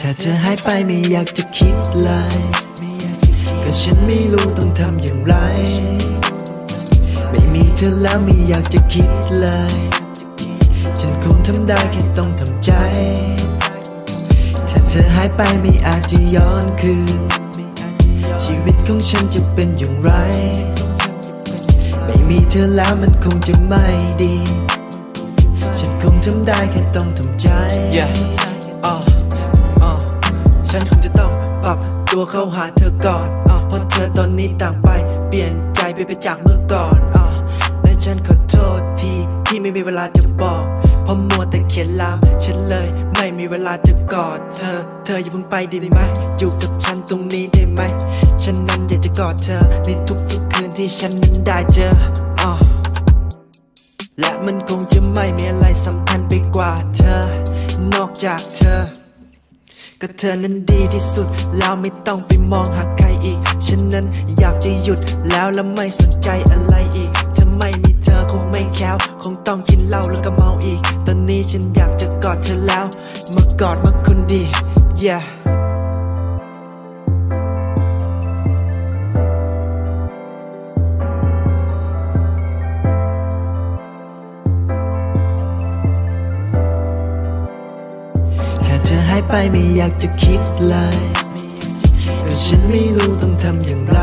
ถ้าเธอหายไปไม่อยากจะคิดเลยก็ฉันไม่รู้ต้องทำอย่างไร ไม่มีเธอแล้วไม่อยากจะคิดเลย ฉันคงทำได้แค่ต้องทำใจ ถ้าเธอหายไปไม่อาจจะย้อนคืน ชีวิตของฉันจะเป็นอย่างไร ไม่มีเธอแล้วมันคงจะไม่ดี ฉันคงทำได้แค่ต้องทำใจ Yeah ปรับตัวเข้าหาเธอก่อนอ่าเพราะเธอตอนนี้ต่างไป เปลี่ยนใจไปไปจากเมื่อก่อนอ่าและฉันขอโทษทีที่ไม่มีเวลาจะบอกเพราะมัวแต่เขียนลาม ฉันเลยไม่มีเวลาจะกอดเธอ เธออย่าเพิ่งไปได้ไหม อยู่กับฉันตรงนี้ได้ไหม ฉันนั้นอยากจะกอดเธอ ในทุกๆคืนที่ฉันนั้นได้เจออ่าและมันคงจะไม่มีอะไรสำคัญไปกว่าเธอ นอกจากเธอ ก็เธอนั้นดีที่สุด แล้วไม่ต้องไปมองหาใครอีก ฉันนั้นอยากจะหยุดแล้วและไม่สนใจอะไรอีกถ้าไม่มีเธอคงไม่แค้ว คงต้องกินเหล้าแล้วก็เมาอีก ตอนนี้ฉันอยากจะกอดเธอแล้ว มากอดมาคนดี yeah เธอหายไปไม่อยากจะคิดเลยก็ฉันไม่รู้ต้องทำอย่างไร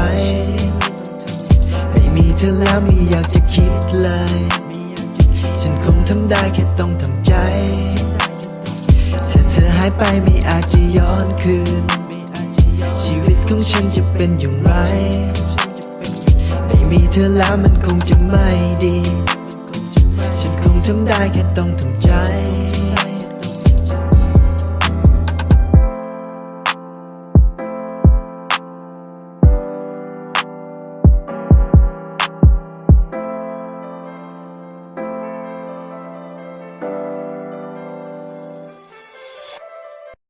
ไม่มีเธอแล้วไม่อยากจะคิดเลย ฉันคงทำได้แค่ต้องทำใจถ้าเธอหายไปไม่อาจจะย้อนคืน ชีวิตของฉันจะเป็นอย่างไร ไม่มีเธอแล้วมันคงจะไม่ดี ฉันคงทำได้แค่ต้องทำใจ